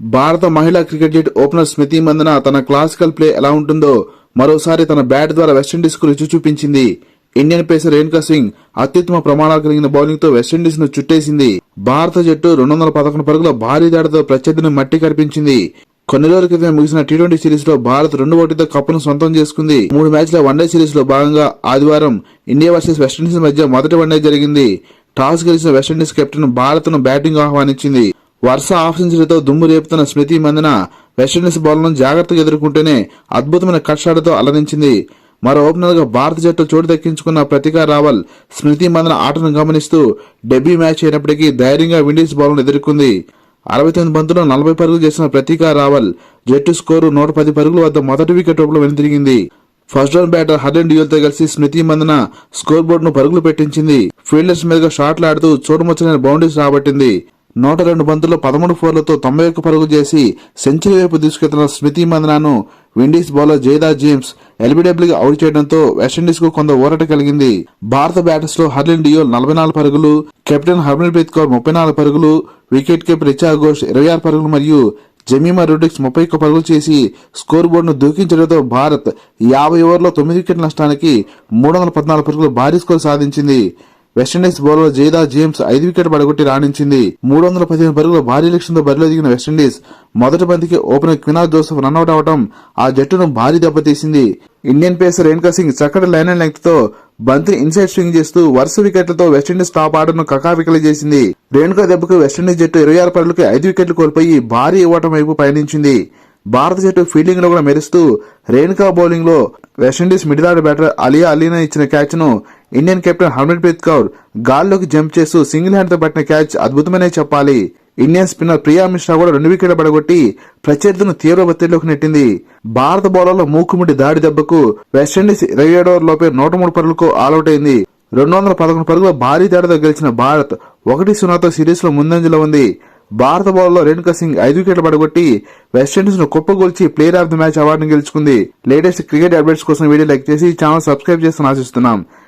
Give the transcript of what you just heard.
భారత మహిళా క్రికెట్ జట్టు ఓపెనర్ స్మృతి మందన తన క్లాసికల్ ప్లే ఎలా ఉంటుందో మరోసారి తన బ్యాట్ ద్వారా వెస్టిండీస్కు రుచి చూపించింది. ఇండియన్ పేసర్ రేణుకా సింగ్ అత్యుత్తమ ప్రమాణాలు కలిగిన బౌలింగ్తో వెస్టిండీస్ను చుట్టేసింది. భారత జట్టు రెండు వందల పదకొండు పరుగుల భారీ దాడితో ప్రత్యర్థిని మట్టి కనిపించింది కొన్ని రోజుల క్రితం ముగిసిన టీ ట్వంటీ సిరీస్లో భారత్ రెండు ఓటితో కప్పును సొంతం చేసుకుంది. మూడు మ్యాచ్ల వన్డే సిరీస్లో భాగంగా ఆదివారం ఇండియా వర్సెస్ వెస్టిండీస్ మధ్య మొదటి వన్డే జరిగింది. టాస్ గెలిచిన వెస్టిండీస్ కెప్టెన్ భారత్ను బ్యాటింగ్ ఆహ్వానించింది. వర్ష ఆఫ్ దుమ్ము రేపుతున్న స్మృతి మందన వెస్టిండీస్ బౌలర్లను జాగ్రత్తగా ఎదుర్కొంటేనే అద్భుతమైన కట్ అలరించింది. మరో ఓపెనర్గా భారత జట్టు చోటు దక్కించుకున్న ప్రతికా రావల్ స్మృతి మందన ఆటను గమనిస్తూ డెబ్యూ మ్యాచ్ అయినప్పటికీ ధైర్యంగా విండీస్ బౌలర్ను ఎదుర్కొంది. అరవై తొమ్మిది బంతుల్లో నలభై పరుగులు చేసిన ప్రతికా రావల్ జట్టు స్కోరు నూట పది పరుగుల వద్ద మొదటి వికెట్ రూపంలో వెనుతిరిగింది first round batter Harleen Deol కలిసి స్మృతి మందన స్కోర్ బోర్డును పరుగులు పెట్టించింది. ఫీల్డర్స్ మీదుగా షాట్లు ఆడుతూ చూడముచ్చని బౌండరీస్ రాబట్టింది. నూట రెండు బంతుల్లో పదమూడు ఫోర్లతో తొంభై ఒక్క పరుగు చేసి సెంచరీ వైపు తీసుకెళ్తున్న స్మృతి మందనాను విండీస్ బౌలర్ జైదా జేమ్స్ ఎల్బీడబ్ల్యూగా అవుట్ చేయడంతో వెస్టిండీస్కు కొంత ఊరట కలిగింది. భారత బ్యాటర్స్లో హర్లిన్ డియోల్ నలభై నాలుగు పరుగులు కెప్టెన్ హర్మన్ప్రీత్ కౌర్ ముప్పై నాలుగు పరుగులు వికెట్ కీపర్ రిచా ఘోష్ ఇరవై ఆరు పరుగులు మరియు జమీమా రొడ్రిక్స్ ముప్పై ఒక్క పరుగులు చేసి స్కోర్ బోర్డును దూకించడంతో భారత్ యాభై ఓవర్లో తొమ్మిది వికెట్ల నష్టానికి మూడు వందల పద్నాలుగు పరుగులు భారీ స్కోర్ సాధించింది. West Indies bowler Zaida James ఐదు వికెట్ పడగొట్టి రాణించింది. మూడు వందల పదిహేను పరుగుల భారీ లక్ష్యంతో బరిలో దిగిన వెస్టిండీస్ మొదటి బంతికి ఓపెనర్ క్వినాజ్ జోసెఫ్ రన్అట్ అవడం ఆ జట్టును భారీ దెబ్బతీసింది. ఇండియన్ పేసర్ రేణుకా సింగ్ చక్కటి లైన్ అండ్ లెంగ్త్తో బంతిని ఇన్సైడ్ స్వింగ్ చేస్తూ వరుస వికెట్లతో వెస్టిండీస్ టాప్ ఆర్డర్ను కకావికలు చేసింది. రేణుకా దెబ్బకు వెస్టిండీస్ జట్టు ఇరవై ఆరు పరులకి ఐదు వికెట్లు కోల్పోయి భారీ ఓటమి వైపు పయనించింది. భారత జట్టు ఫీల్డింగ్లో కూడా మెరుస్తూ రేణుకా బౌలింగ్లో West Indies middle order batter Aaliyah Alleyne ఇచ్చిన క్యాచ్ను ఇండియన్ కెప్టెన్ హర్మన్ప్రీత్ కౌర్ గాల్లోకి జంప్ చేస్తూ సింగిల్ హ్యాండ్తో పట్టిన క్యాచ్ అద్భుతమనే చెప్పాలి. ఇండియన్ స్పిన్నర్ ప్రియా మిశ్రా కూడా రెండు వికెట్లు పడగొట్టి ప్రత్యర్థులను తీవ్ర ఒత్తిడిలోకి నెట్టింది. భారత బౌలర్ల మూకుముడి దాడి దెబ్బకు వెస్టిండీస్ ఇరవై ఏడు ఓవర్ లోపే నూట మూడు పరుగులకు ఆల్అౌట్ అయింది. రెండు వందల పదకొండు పరుగుల భారీ తేడాతో గెలిచిన భారత్ ఒకటి సున్నాతో సిరీస్లో ముందంజలో ఉంది. భారత బౌలర్లో రేణుకా సింగ్ ఐదు వికెట్లు పడగొట్టి వెస్టిండీస్ను కుప్పగొల్చి ప్లేయర్ ఆఫ్ ది మ్యాచ్ అవార్డును గెలుచుకుంది. లేటెస్ట్ క్రికెట్ అప్డేట్స్ కోసం వీడియో లైక్ చేసి ఛానల్ సబ్స్క్రైబ్ చేస్తున్న ఆశిస్తున్నాం.